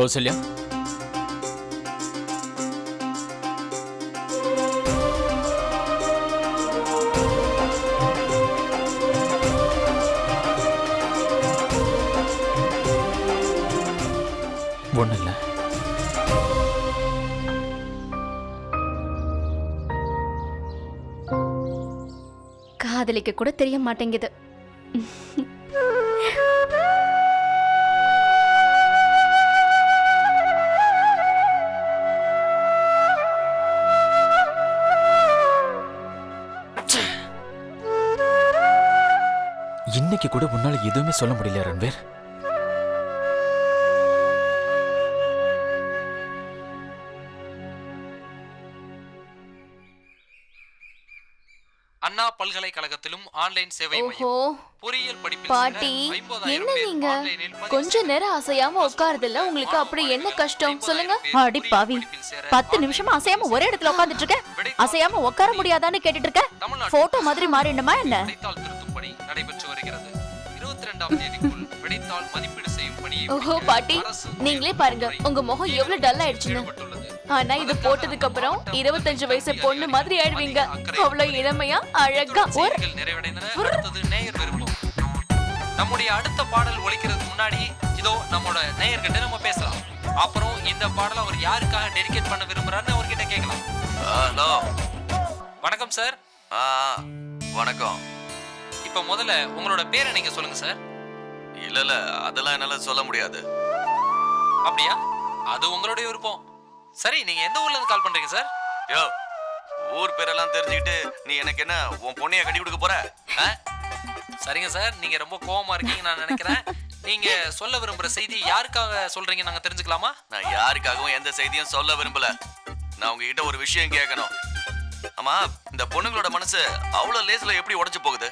கௌசல்யா. ஒன்றும் இல்லை. காதலிக்க கூட தெரிய மாட்டேங்குது. இன்னைக்கு கூட உன்னால எதுவுமே சொல்ல முடியல ரன்வீர்? அண்ணா பல்கலைக்கழகத்திலும் ஆன்லைன் சேவை மையம். ஓஹோ. பொறியியல் படிப்பில் பாட்டி சேர 50,000 என்ன நீங்க? கொஞ்ச நேரம் அசையாம உட்காருதுல்ல உங்களுக்கு அப்படி என்ன கஷ்டம்? சொல்லுங்க. அடி பாவி. பத்து நிமிஷமா அசையாம ஒரே இடத்துல உட்காந்துட்டு இருக்க? அசையாம உட்கார முடியாதான்னு கேட்டுட்டு இருக்க? போட்டோ மாதிரி மாறிடுமா என்ன? நடைபெற்று வருகிறது. இருபத்தி ரெண்டாம் தேதிக்குள் விடைத்தாள் மதிப்பீடு செய்யும் பணியை ஓஹோ பாட்டி நீங்களே பாருங்க உங்க முகம் எவ்வளவு டல் ஆயிடுச்சுன்னு. ஆனா இது போட்டதுக்கு அப்புறம் இருபத்தஞ்சு வயசு பொண்ணு மாதிரி ஆயிடுவீங்க. அவ்வளவு இளமையா அழகா நிறைவடைந்தன. அடுத்தது நேயர் விருப்பம். நம்முடைய அடுத்த பாடல் ஒலிக்கிறதுக்கு முன்னாடி இதோ நம்மோட நேயர்கிட்ட நம்ம பேசலாம். அப்புறம் இந்த பாடலை அவர் யாருக்காக டெடிகேட் பண்ண விரும்புறாருன்னு அவர்கிட்ட கேட்கலாம். ஹலோ. வணக்கம் சார் ஆ. வணக்கம். இப்போ முதல்ல உங்களோட பேரை நீங்க சொல்லுங்க சார் இல்ல இல்ல அதெல்லாம் என்னால சொல்ல முடியாது. அப்படியா? அது உங்களுடைய விருப்பம். சரி நீங்க எந்த ஊர்ல இருந்து கால் பண்றீங்க சார் யோ ஊர் பேரெல்லாம் தெரிஞ்சுக்கிட்டு நீ எனக்கு என்ன உன் பொண்ணைய கட்டி கொடுக்க போற? ஆ? சரிங்க சார் நீங்க ரொம்ப கோவமா இருக்கீங்க நான் நினைக்கிறேன். நீங்க சொல்ல விரும்புற செய்தி யாருக்காக சொல்றீங்க நாங்க தெரிஞ்சுக்கலாமா? நான் யாருக்காகவும் எந்த செய்தியும் சொல்ல விரும்பல. நான் உங்ககிட்ட ஒரு விஷயம் கேட்கணும் ஆமா இந்த பொண்ணுங்களோட மனசு அவ்வளவு லேசில் எப்படி உடைஞ்சு போகுது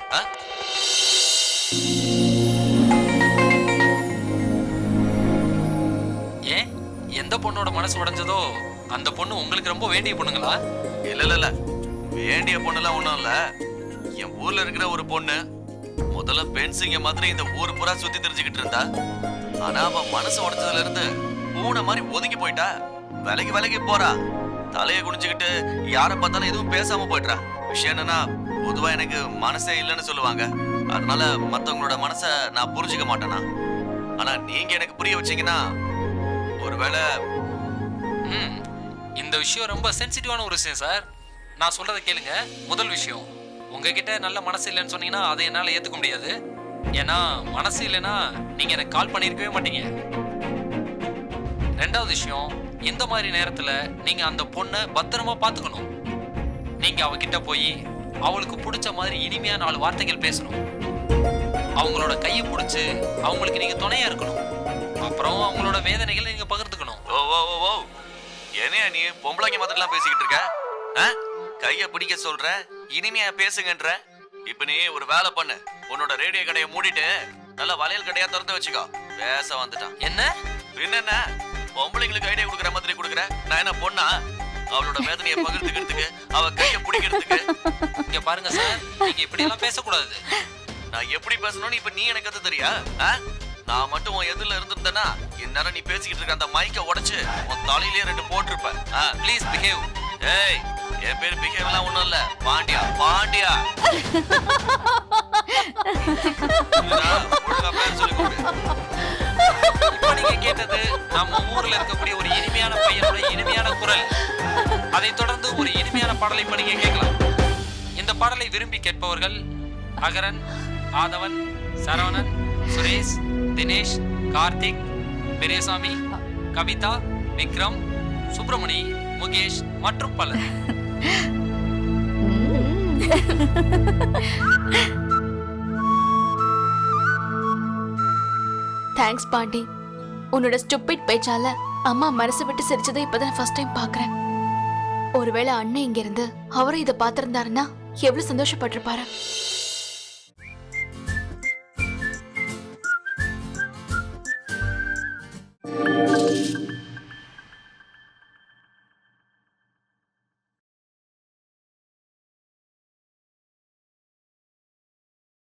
ஏன்? எந்த பொண்ணோட மனசு உடைஞ்சதோ அந்த பொண்ணு உங்களுக்கு ரொம்ப வேண்டிய பொண்ணுங்களா? இல்ல இல்ல இல்ல. வேண்டிய பொண்ணுலாம் ஒண்ணும் இல்ல. என் ஊர்ல இருக்கிற ஒரு பொண்ணு முதல்ல பென்சிங்க மாதிரி இந்த ஊர் பூரா சுத்தி தெரிஞ்சுக்கிட்டு இருந்தா. ஆனா அவன் மனசு உடைச்சதுல இருந்து பூனை மாதிரி ஒதுங்கி போயிட்டா. விலகி விலகி போறா. தலையை குனிஞ்சுக்கிட்டு யாரை பார்த்தாலும் எதுவும் பேசாம போயிடுறா. விஷயம் என்னன்னா பொதுவா எனக்கு மனசே இல்லைன்னு சொல்லுவாங்க. அதனால மத்தவங்களோட மனசை நான் புரிஞ்சுக்க மாட்டேனா? ஆனா நீங்க எனக்கு புரிய வச்சீங்கன்னா ஒருவேளை ம் இந்த விஷயம் ரொம்ப சென்சிட்டிவான ஒரு விஷயம் சார். நான் சொல்றதை கேளுங்க. முதல் விஷயம் உங்ககிட்ட நல்ல மனசு இல்லைன்னு சொன்னீங்கன்னா அதை என்னால் ஏற்றுக்க முடியாது. ஏன்னா மனசு இல்லைன்னா நீங்கள் எனக்கு கால் பண்ணியிருக்கவே மாட்டீங்க. ரெண்டாவது விஷயம் இந்த மாதிரி நேரத்தில் நீங்கள் அந்த பொண்ணை பத்திரமா பார்த்துக்கணும். நீங்கள் அவகிட்ட போய் அவளுக்கு பிடிச்ச மாதிரி இனிமையான நாலு வார்த்தைகள் பேசணும். அவங்களோட கையை பிடிச்சி அவங்களுக்கு நீங்கள் துணையாக இருக்கணும். அப்புறம் அவங்களோட வேதனைகளை நீங்கள் பகிர்ந்துக்கணும். ஓ ஓ ஓ ஓ என்னையா நீ பொம்பளைங்க மாதிரிலாம் பேசிக்கிட்டு இருக்க? ஆ? கைய பிடிக்க சொல்ற இனிமையா பேசுங்கன்ற. இப்ப நீ ஒரு வேலை பண்ணு. உன்னோட ரேடியோ கடையை மூடிட்டு நல்ல வளையல் கடையா திறந்து வச்சுக்கோ. பேச வந்துட்டான். என்ன? என்னென்ன பொம்பளைங்களுக்கு ஐடியா கொடுக்குற மாதிரி கொடுக்குற? நான் என்ன பொண்ணா? அவளோட வேதனையை பகிர்ந்துக்கிறதுக்கு அவ கைய பிடிக்கிறதுக்கு. இங்க பாருங்க சார் நீங்க இப்படி எல்லாம் பேசக்கூடாது. நான் எப்படி பேசணும்னு இப்ப நீ எனக்கு கத்து தெரியா? நான் மட்டும் உன் எதிரில் இருந்திருந்தேன்னா இந்நேரம் நீ பேசிக்கிட்டு இருக்க அந்த மைக்க உடைச்சு உன் தலையிலேயே ரெண்டு போட்டிருப்பேன் ப்ளீஸ் பிஹேவ் ஏய் என் பேர் பிஹேவ்லாம் ஒண்ணும் இல்ல. பாண்டியா பாண்டியா? ஒழுங்கா பேர் சொல்லி கேட்டது நம்ம ஊர்ல இருக்கக்கூடிய ஒரு இனிமையான பையனுடைய இனிமையான குரல். அதைத் தொடர்ந்து ஒரு இனிமையான பாடலை இப்ப நீங்க கேட்கலாம். இந்த பாடலை விரும்பி கேட்பவர்கள் அகரன் ஆதவன் சரவணன் சுரேஷ் தினேஷ் கார்த்திக் பெரியசாமி கவிதா விக்ரம் சுப்பிரமணி முகேஷ் மற்றும் பலர். தேங்க்ஸ் பாண்டி உன்னோட ஸ்டூபிட் பேச்சால அம்மா மனசு விட்டு சிரிச்சதை இப்பதான் ஃபர்ஸ்ட் டைம் பாக்குறேன். ஒருவேளை அண்ணன் இங்க இருந்து அவரும் இதை பார்த்திருந்தாருன்னா எவ்வளவு சந்தோஷப்பட்டிருப்பாரு?